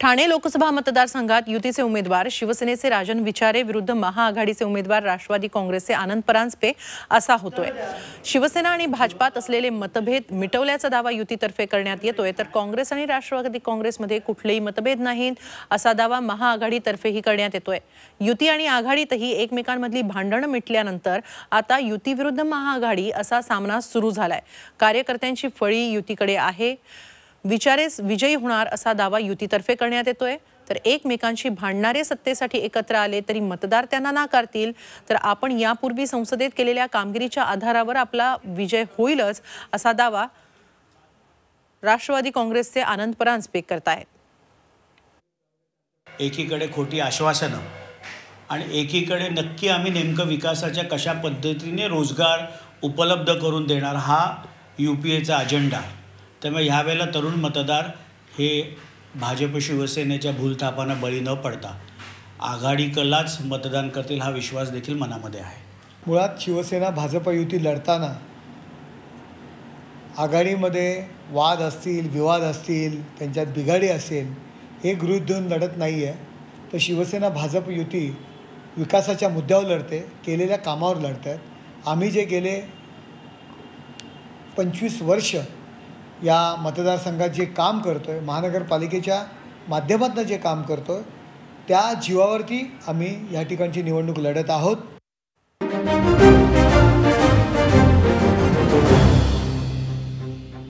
ठाणे लोकसभा मतदारसंघात युतीचे उमेदवार शिवसेनेचे राजन विचारे विरुद्ध महाआघाडीचे उमेदवार राष्ट्रवादी काँग्रेसचे आनंद परांजपे असा होतोय. शिवसेना आणि भाजपात असलेले मतभेद मिटवल्याचा दावा युतीतर्फे करण्यात येतोय. तर काँग्रेस आणि राष्ट्रवादी काँग्रेसमध्ये कुठलेही मतभेद नाहीत असा दावा महाआघाडीतर्फेही करण्यात येतोय. युती आणि आघाडीतही एकमेकांमधली भांडणं मिटल्यानंतर आता युती विरुद्ध महाआघाडी असा सामना सुरू झालाय. कार्यकर्त्यांची फळी युतीकडे आहे. विचारेच विजयी होणार असा दावा युतीतर्फे करण्यात येतोय. तर एकमेकांशी भांडणारे सत्तेसाठी एकत्र आले तरी मतदार त्यांना नाकारतील. तर आपण यापूर्वी संसदेत केलेल्या कामगिरीच्या आधारावर आपला विजय होईलच असा दावा राष्ट्रवादी काँग्रेसचे आनंद परांजपे करतायत. एकीकडे खोटी आश्वासनं आणि एकीकडे नक्की आम्ही नेमकं विकासाच्या कशा पद्धतीने रोजगार उपलब्ध करून देणार हा यू पी एचा अजेंडा आहे त्यामुळे ह्यावेळेला तरुण मतदार हे भाजप शिवसेनेच्या भूलथापांना बळी न पडता आघाडीकलाच मतदान करतील हा विश्वास देखील मनामध्ये आहे. मुळात शिवसेना भाजप युती लढताना आघाडीमध्ये वाद असतील विवाद असतील त्यांच्यात बिघाडी असेल हे गृहित धरून लढत नाही आहे तर शिवसेना भाजप युती विकासाच्या मुद्द्यावर लढते केलेल्या कामावर लढत आहेत आम्ही जे गेले पंचवीस वर्ष या मतदारसंघात जे काम करतो आहे महानगरपालिकेच्या माध्यमातून जे काम करतो आहे त्या जीवावरती आम्ही या ठिकाणची निवडणूक लढत आहोत.